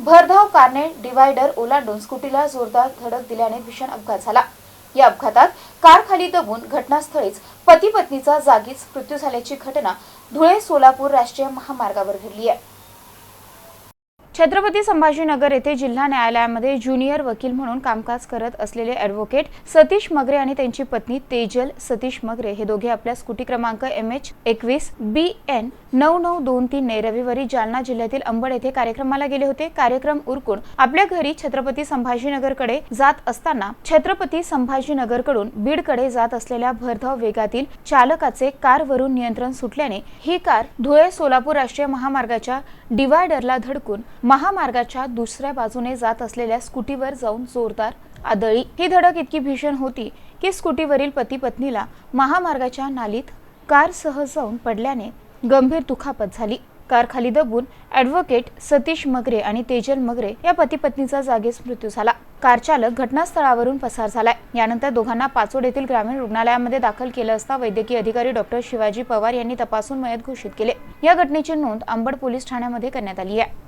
भरधाव कारने डिवायडर ओलांडून स्कूटीला जोरदार धडक दिल्याने भीषण अपघात झाला. या अपघातात कार खाली दबून घटनास्थळीच पती पत्नीचा जागीच मृत्यू झाल्याची घटना धुळे सोलापूर राष्ट्रीय महामार्गावर घडली आहे. छत्रपती संभाजीनगर येथे जिल्हा न्यायालयामध्ये ज्युनियर वकील म्हणून कामकाज करत असलेले ॲडव्होकेट सतीश मगरे आणि त्यांची पत्नी तेजल सतीश मगरे हे दोघे आपल्या स्कूटी क्रमांक एम एच एकवीस बी एन नऊ नऊ दोन तीनने रविवारी जालना जिल्ह्यातील अंबड येथे कार्यक्रमाला गेले होते. कार्यक्रम उरकून आपल्या घरी छत्रपती संभाजीनगरकडे जात असताना छत्रपती संभाजीनगरकडून बीडकडे जात असलेल्या भरधाव वेगातील चालकाचे कारवरून नियंत्रण सुटल्याने ही कार धुळे सोलापूर राष्ट्रीय महामार्गाच्या डिवायडरला धडकून महामार्गाच्या दुसऱ्या बाजूने जात असलेल्या स्कूटीवर जाऊन जोरदार आदळी. ही धडक इतकी भीषण होती की स्कूटीवरील पती पत्नीला महामार्गाच्या नालीत कारसह जाऊन पडल्याने गंभीर दुखापत झाली. कार खाली दबून ॲडव्होकेट सतीश मगरे आणि तेजल मगरे या पती पत्नीचा जागीच मृत्यू झाला. कार चालक घटनास्थळावरून पसार झालाय. यानंतर दोघांना पाचोड येथील ग्रामीण रुग्णालयामध्ये दाखल केलं असता वैद्यकीय अधिकारी डॉक्टर शिवाजी पवार यांनी तपासून मयत घोषित केले. या घटनेची नोंद अंबड पोलीस ठाण्यामध्ये करण्यात आली आहे.